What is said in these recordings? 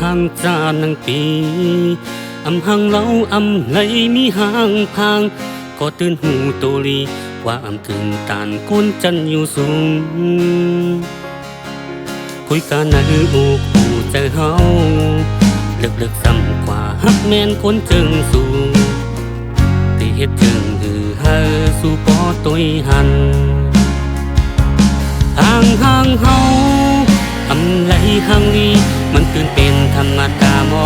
hàng cha nang pi âm hàng lâu âm lấy mi hàng phang có ตื่นหูโตลี ว่าอำคืนตานก้นจันอยู่สูง คุยกันในอูกูใจเฮาเลิกเลิกซ้ำกว่าฮักแมนคนจึงสูงที่เฮ็ดจึงหือเฮาสู่ปอตุยหันห่างห่างเฮาทำไรห่างนี้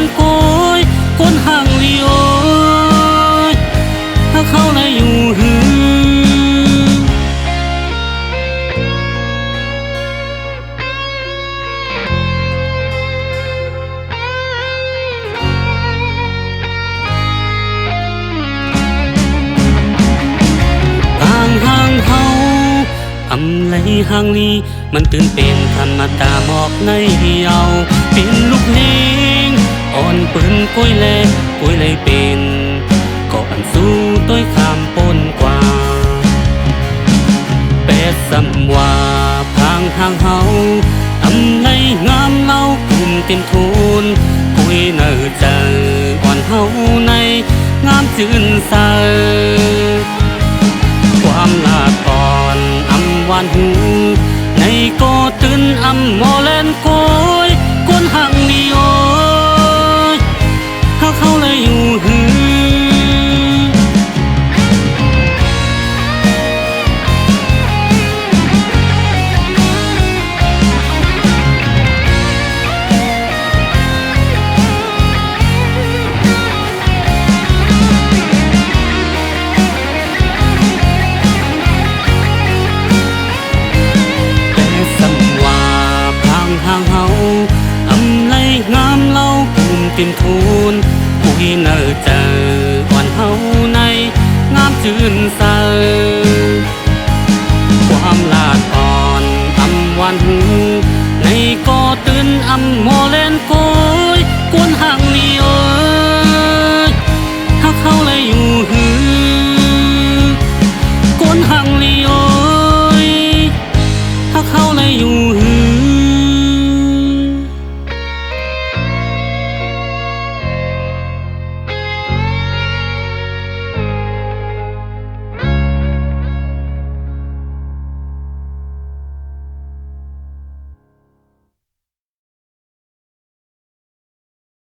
นโกยคนห่างลีโอถ้าเขาเลยอยู่หือห่างห่างเฮาอำไลห่างลี้ มันตื่นเป็นธรรมดาหมอกในเอาเป็นลูกเลี้ อ่อนปืนกุ้ยแลกุ้ยเลยเป็นก่อนสู้ต้วยขามปนกว่าเป็ดสำว่าพางทางเฮาอำไรงามเล่ากลุ่มเต็มทุนคุยเนื้อเจอ่อนเฮาในงามจืนใสความลาก่อนอำวานหูในก็ตื่นอำโมเลนโกยก พิมทูลผู้ที่เนอเจออ่อนเฮาในงามจืนใสความลาดอ่อนอำวันหูในก็ตื่นอำโมเลนโกยกวนห่าง